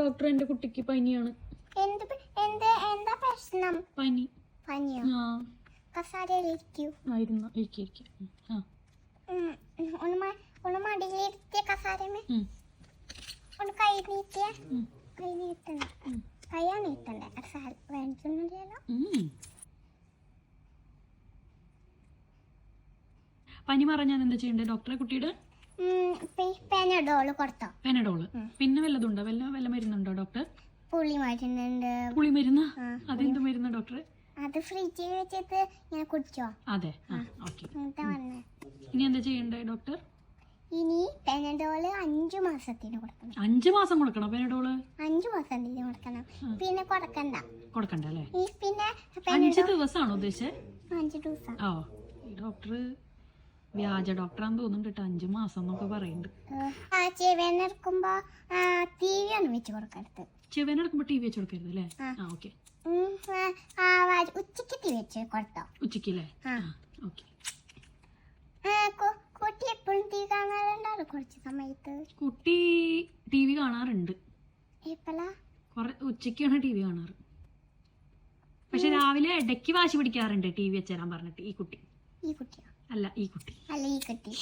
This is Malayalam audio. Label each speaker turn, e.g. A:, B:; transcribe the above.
A: ഡോക്ടർ എന്റെ കുട്ടിക്ക് പനിയാണ്. പനി. പനി മാറാൻ ഞാൻ എന്താ ചെയ്യണ്ടേ? ഡോക്ടറെ കുട്ടിയുടെ?
B: പെനഡോൾ കൊടുത്തോ. പെനഡോൾ.
A: പിന്നെ വല്ലതുണ്ടോ വല്ല വല്ല മരുന്നുണ്ടോ ഡോക്ടർ
B: പുളി മരുന്നുണ്ട്
A: പുളി മരുന്ന് അതെന്ത് മരുന്ന് ഡോക്ടറെ?
B: അത് ഫ്രിഡ്ജിൽ വെച്ചിട്ട് ഞാൻ കുടിച്ചോ?
A: അതെ. ഇനി എന്താ ചെയ്യണ്ടേ ഡോക്ടർ?
B: ഇനി പെനഡോൾ അഞ്ചു മാസത്തിന് കൊടുക്കണം.
A: അഞ്ച് മാസം കൊടുക്കണം പെനഡോൾ?
B: അഞ്ചു മാസത്തിന് കൊടുക്കണം. പിന്നെ കൊടുക്കണ്ട.
A: കൊടുക്കണ്ട അല്ലേ
B: പിന്നെ
A: അഞ്ച് ദിവസമാണോ ഉദ്ദേശിച്ചത്
B: അഞ്ചു ദിവസം.
A: ഓ ഡോക്ടർ വ്യാജ ഡോക്ടറാന്ന് തോന്നുന്നുണ്ട് കേട്ടോ. അഞ്ച് മാസം എന്നൊക്കെ പറയുന്നുണ്ട്.
B: ചെവനെടുക്കുമ്പോ ടി വി ആണ് വെച്ച് കൊടുക്കരുത്.
A: ചെവനെടുക്കുമ്പോൾ ടി വി വെച്ച് കൊടുക്കരുത് അല്ലേ?
B: ആ.
A: ഓക്കെ.
B: ഉച്ചയ്ക്ക് ടി വി വെച്ച് കൊടുത്തോ?
A: ഉച്ചയ്ക്ക് അല്ലേ. ഓക്കെ.
B: കുട്ടി എപ്പോഴും ടി വി കാണാറുണ്ടാവും കുറച്ച് സമയത്ത്?
A: കുട്ടി ടി വി കാണാറുണ്ട്. ഉച്ചക്കാണ് ടി വി കാണാറ്. പക്ഷെ രാവിലെ ഇടയ്ക്ക് വാശി പിടിക്കാറുണ്ട് ടി വി വെച്ചുതരാൻ പറഞ്ഞിട്ട് ഈ കുട്ടി.
B: ഈ കുട്ടിയോ?
A: അല്ല ഈ കുട്ടി.
B: അല്ല ഈ കുട്ടി.